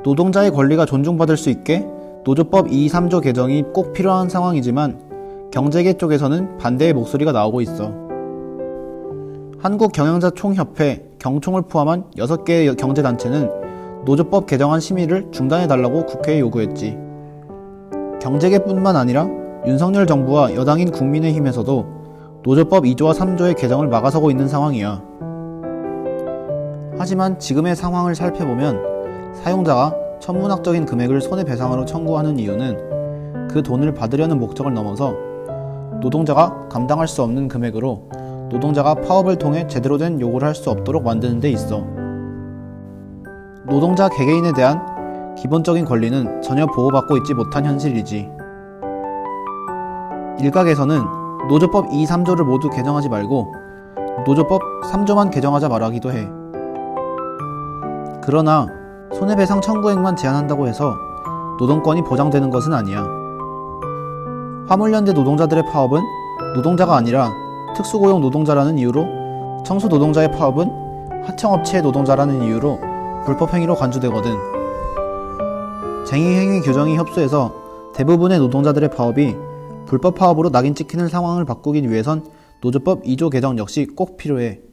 노동자의 권리가 존중받을 수 있게 노조법 2, 3조 개정이 꼭 필요한 상황이지만 경제계 쪽에서는 반대의 목소리가 나오고 있어. 한국경영자 총협회 경총을 포함한 6개의 경제단체는 노조법 개정안 심의를 중단해달라고 국회에 요구했지. 경제계뿐만 아니라 윤석열 정부와 여당인 국민의힘에서도 노조법 2조와 3조의 개정을 막아서고 있는 상황이야. 하지만 지금의 상황을 살펴보면 사용자가 천문학적인 금액을 손해배상으로 청구하는 이유는 그 돈을 받으려는 목적을 넘어서 노동자가 감당할 수 없는 금액으로 노동자가 파업을 통해 제대로 된 요구를 할 수 없도록 만드는 데 있어. 노동자 개개인에 대한 기본적인 권리는 전혀 보호받고 있지 못한 현실이지. 일각에서는 노조법 2, 3조를 모두 개정하지 말고 노조법 3조만 개정하자 말하기도 해. 그러나 손해배상 청구액만 제한한다고 해서 노동권이 보장되는 것은 아니야. 화물연대 노동자들의 파업은 노동자가 아니라 특수고용 노동자라는 이유로 청소 노동자의 파업은 하청업체의 노동자라는 이유로 불법행위로 간주되거든. 쟁의행위 규정이 협소해서 대부분의 노동자들의 파업이 불법 파업으로 낙인 찍히는 상황을 바꾸기 위해선 노조법 2조 개정 역시 꼭 필요해.